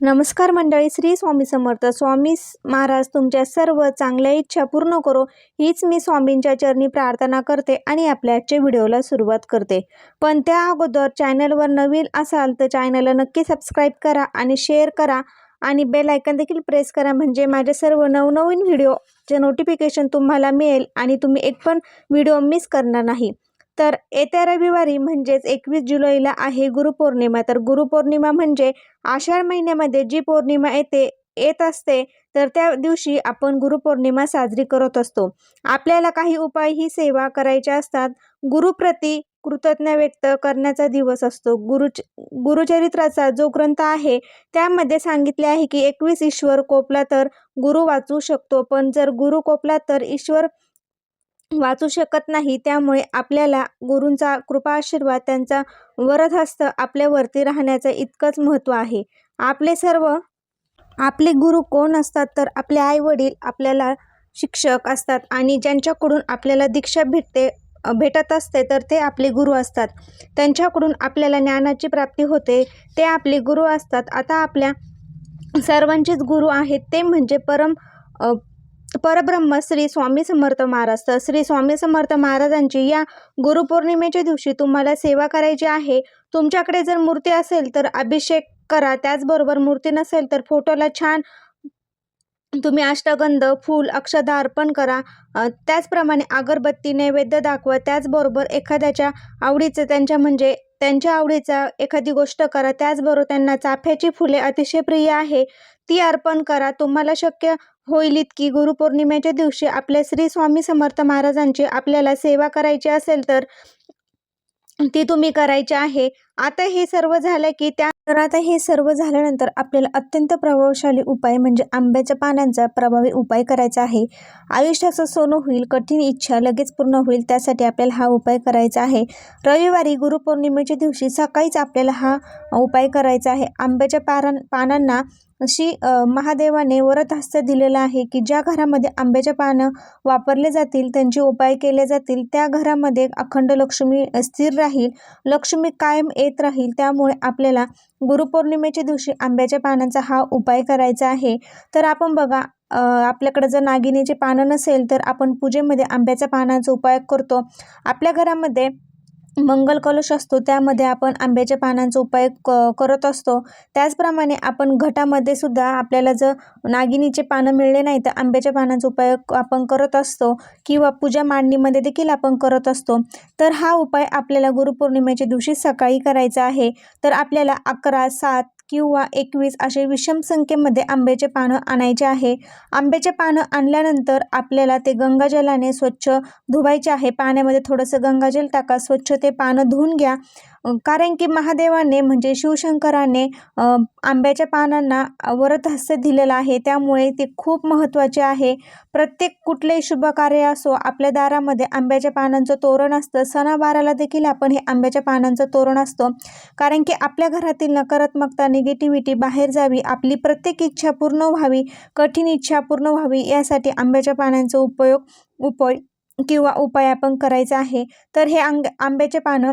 नमस्कार मंडळी श्री स्वामी समर्थ. स्वामी महाराज तुमच्या सर्व चांगल्या इच्छा पूर्ण करो. हीच मी स्वामींच्या चरणी प्रार्थना करते आणि आपल्या आजच्या व्हिडिओला सुरुवात करते. पण त्या अगोदर चॅनलवर नवीन असाल तर चॅनलला नक्की सबस्क्राईब करा आणि शेअर करा आणि बेल आयकन देखील प्रेस करा. म्हणजे माझे सर्व नवनवीन व्हिडिओचे नोटिफिकेशन तुम्हाला मिळेल आणि तुम्ही एक पण व्हिडिओ मिस करणार नाही. तर येत्या रविवारी म्हणजेच एकवीस जुलैला आहे गुरुपौर्णिमा. तर गुरुपौर्णिमा म्हणजे आषाढ महिन्यामध्ये जी पौर्णिमा येते येत असते तर त्या दिवशी आपण गुरुपौर्णिमा साजरी करत असतो. आपल्याला काही उपाय ही सेवा करायच्या असतात. गुरुप्रती कृतज्ञ व्यक्त करण्याचा दिवस असतो. गुरु गुरुचरित्राचा जो ग्रंथ आहे त्यामध्ये सांगितले आहे की एकवीस ईश्वर कोपला तर गुरु वाचू शकतो. पण जर गुरु कोपला तर ईश्वर वाचू शकत नाही. त्यामुळे आपल्याला गुरूंचा कृपा आशीर्वाद त्यांचा वरदहस्त आपल्यावरती राहण्याचं इतकंच महत्त्व आहे. आपले सर्व आपले गुरु कोण असतात? तर आपले आईवडील आपल्याला शिक्षक असतात आणि ज्यांच्याकडून आपल्याला दीक्षा भेटते भेटत असते तर ते आपले गुरु असतात. त्यांच्याकडून आपल्याला ज्ञानाची प्राप्ती होते ते आपले गुरु असतात. आता आपल्या सर्वांचेच गुरु आहेत ते म्हणजे परम परब्रह्म श्री स्वामी समर्थ महाराज. तर श्री स्वामी समर्थ महाराजांची या गुरुपौर्णिमेच्या दिवशी तुम्हाला सेवा करायची आहे. तुमच्याकडे जर मूर्ती असेल तर अभिषेक करा. त्याचबरोबर मूर्ती नसेल तर फोटोला छान तुम्ही अष्टगंध फूल अक्षदा अर्पण करा. त्याचप्रमाणे अगरबत्ती नैवेद्य दाखवा. त्याचबरोबर एखाद्याच्या आवडीचं त्यांच्या म्हणजे त्यांच्या आवडीचा एखादी गोष्ट करा. त्याचबरोबर त्यांना चाफ्याची फुले अतिशय प्रिय आहे. ती अर्पण करा. तुम्हाला शक्य होईल इतकी गुरुपौर्णिमेच्या दिवशी आपल्या श्री स्वामी समर्थ महाराजांची आपल्याला सेवा करायची असेल तर ती तुम्ही करायची आहे. आता हे सर्व झालं की त्या तर आता हे सर्व झाल्यानंतर आपल्याला अत्यंत प्रभावशाली उपाय म्हणजे आंब्याच्या पानांचा प्रभावी उपाय करायचा आहे. आयुष्याचं सोनं होईल कठीण इच्छा लगेच पूर्ण होईल त्यासाठी आपल्याला हा उपाय करायचा आहे. रविवारी गुरुपौर्णिमेच्या दिवशी सकाळीच आपल्याला हा उपाय करायचा आहे. आंब्याच्या पारां पानांना अशी महादेवाने वरदहस्त दिलेलं आहे की ज्या घरामध्ये आंब्याच्या पानं वापरले जातील त्यांचे उपाय केले जातील त्या घरामध्ये अखंड लक्ष्मी स्थिर राहील. लक्ष्मी कायम येत येत राहील त्यामुळे आपल्याला गुरुपौर्णिमेच्या दिवशी आंब्याच्या पानांचा हा उपाय करायचा आहे. तर आपण बघा आपल्याकडं जर नागिनीचे पानं नसेल तर आपण पूजेमध्ये आंब्याच्या पानांचा उपयोग करतो. आपल्या घरामध्ये मंगल कलश असतो त्यामध्ये आपण आंब्याच्या पानांचा उपयोग क करत असतो. त्याचप्रमाणे आपण घटामध्ये सुद्धा आपल्याला जर नागिनीचे पानं मिळले नाही तर आंब्याच्या पानांचा उपयोग आपण करत असतो. किंवा पूजा मांडणीमध्ये देखील आपण करत असतो. तर हा उपाय आपल्याला गुरुपौर्णिमेच्या दिवशी सकाळी करायचा आहे. तर आपल्याला अकरा सात किंवा एकवीस असे विषम संख्येमध्ये आंब्याचे पानं आणायचे आहे. आंब्याचे पानं आणल्यानंतर आपल्याला ते गंगाजलाने स्वच्छ धुवायचे आहे. पाण्यामध्ये थोडंसं गंगाजल टाका स्वच्छ ते पानं धुवून घ्या. कारण की महादेवाने म्हणजे शिवशंकराने आंब्याच्या पानांना वरदहस्य दिलेलं आहे. त्यामुळे ते खूप महत्त्वाचे आहे. प्रत्येक कुठलेही शुभ कार्य असो आपल्या दारामध्ये आंब्याच्या पानांचं तोरण असतं. सणावाराला देखील आपण हे आंब्याच्या पानांचं तोरण असतो. कारण की आपल्या घरातील नकारात्मकता निगेटिव्हिटी बाहेर जावी आपली प्रत्येक इच्छा पूर्ण व्हावी कठीण इच्छा पूर्ण व्हावी यासाठी आंब्याच्या पानांचा उपयोग उपाय किंवा उपाय आपण करायचा आहे. तर हे आंग आंब्याचे पानं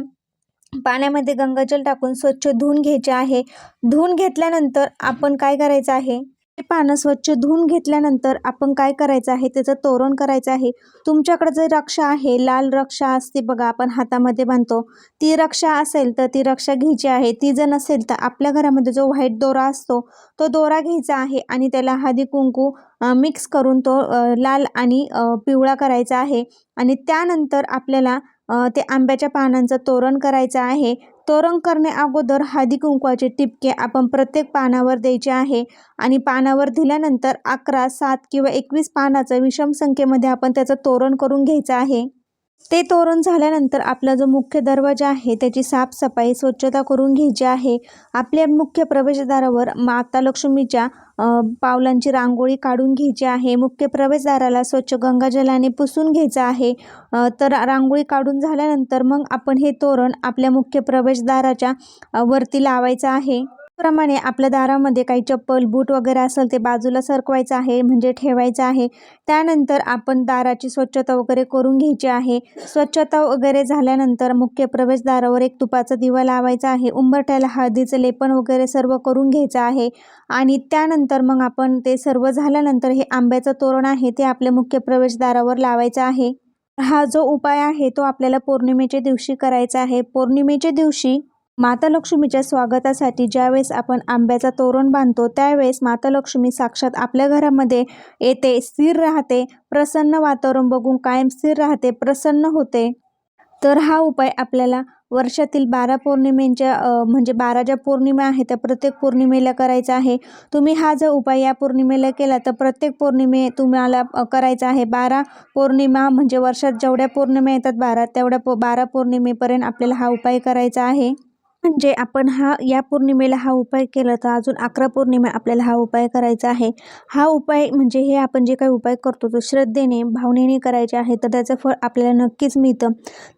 पाण्यामध्ये गंगाजल टाकून स्वच्छ धुवून घ्यायचे आहे. धुवून घेतल्यानंतर आपण काय करायचं आहे? ते पानं स्वच्छ धुवून घेतल्यानंतर आपण काय करायचं आहे? त्याचं तोरण करायचं आहे. तुमच्याकडे जे रक्षा आहे लाल रक्षा असते बघा आपण हातामध्ये बांधतो. ती रक्षा असेल तर ती रक्षा घ्यायची आहे. ती जर नसेल तर आपल्या घरामध्ये जो व्हाईट दोरा असतो तो दोरा घ्यायचा आहे आणि त्याला हळदी कुंकू मिक्स करून तो लाल आणि पिवळा करायचा आहे. आणि त्यानंतर आपल्याला ते आंब्याच्या पानांचं तोरण करायचं आहे. तोरण करणे अगोदर हळदी कुंकवाचे टिपके आपण प्रत्येक पानावर द्यायचे आहे आणि पानावर दिल्यानंतर अकरा सात किंवा एकवीस पानाचं विषम संख्येमध्ये आपण त्याचं तोरण करून घ्यायचं आहे. ते तोरण झाल्यानंतर आपला जो मुख्य दरवाजा आहे त्याची साफसफाई स्वच्छता करून घ्यायची आहे. आपल्या मुख्य प्रवेशद्वारावर माता लक्ष्मीच्या पावलांची रांगोळी काढून घ्यायची आहे. मुख्य प्रवेशद्वाराला स्वच्छ गंगाजलाने पुसून घ्यायचं आहे. तर रांगोळी काढून झाल्यानंतर मग आपण हे तोरण आपल्या मुख्य प्रवेशद्वाराच्या वरती लावायचं आहे. प्रमाणे आपल्या दारामध्ये काही चप्पल बूट वगैरे असेल ते बाजूला सरकवायचं आहे म्हणजे ठेवायचं आहे. त्यानंतर आपण दाराची स्वच्छता वगैरे करून घ्यायची आहे. स्वच्छता वगैरे झाल्यानंतर मुख्य प्रवेशद्वारावर एक तुपाचा दिवा लावायचा आहे. उंबरठ्याला हळदीचं लेपन वगैरे सर्व करून घ्यायचं आहे. आणि त्यानंतर मग आपण ते सर्व झाल्यानंतर हे आंब्याचं तोरण आहे ते आपल्या मुख्य प्रवेशद्वारावर लावायचं आहे. हा जो उपाय आहे तो आपल्याला पौर्णिमेच्या दिवशी करायचा आहे. पौर्णिमेच्या दिवशी माता लक्ष्मीच्या स्वागतासाठी ज्यावेळेस आपण आंब्याचा तोरण बांधतो त्यावेळेस माता लक्ष्मी साक्षात आपल्या घरामध्ये येते स्थिर राहते प्रसन्न वातावरण बघून कायम स्थिर राहते प्रसन्न होते. तर हा उपाय आपल्याला वर्षातील बारा पौर्णिमेंच्या म्हणजे बारा ज्या पौर्णिमा आहेत त्या प्रत्येक पौर्णिमेला करायचा आहे. तुम्ही हा जर उपाय या पौर्णिमेला केला तर प्रत्येक पौर्णिमे तुम्हाला करायचा आहे. बारा पौर्णिमा म्हणजे वर्षात जेवढ्या पौर्णिमा येतात बारा तेवढ्या पौ बारा पौर्णिमेपर्यंत आपल्याला हा उपाय करायचा आहे. म्हणजे आपण हा या पौर्णिमेला हा उपाय केला तर अजून अकरा पौर्णिमा आपल्याला हा उपाय करायचा आहे. हा उपाय म्हणजे हे आपण जे काही उपाय करतो तो श्रद्धेने भावनेने करायचे आहे तर त्याचं फळ आपल्याला नक्कीच मिळतं.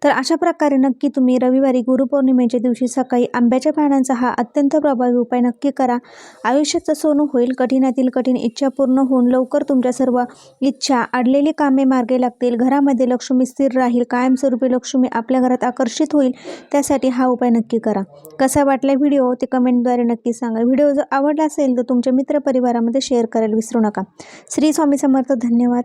तर अशा प्रकारे नक्की तुम्ही रविवारी गुरुपौर्णिमेच्या दिवशी सकाळी आंब्याच्या पानांचा हा अत्यंत प्रभावी उपाय नक्की करा. आयुष्याचं सोनं होईल कठीणातील कठीण इच्छा पूर्ण होऊन लवकर तुमच्या सर्व इच्छा अडलेली कामे मार्गे लागतील घरामध्ये लक्ष्मी स्थिर राहील कायमस्वरूपी लक्ष्मी आपल्या घरात आकर्षित होईल त्यासाठी हा उपाय नक्की करा. कसा वाटला व्हिडिओ ते कमेंटद्वारे नक्की सांगा. व्हिडिओ जर आवडला असेल तर तुमच्या मित्रपरिवारामध्ये शेअर करायला विसरू नका. श्री स्वामी समर्थ धन्यवाद.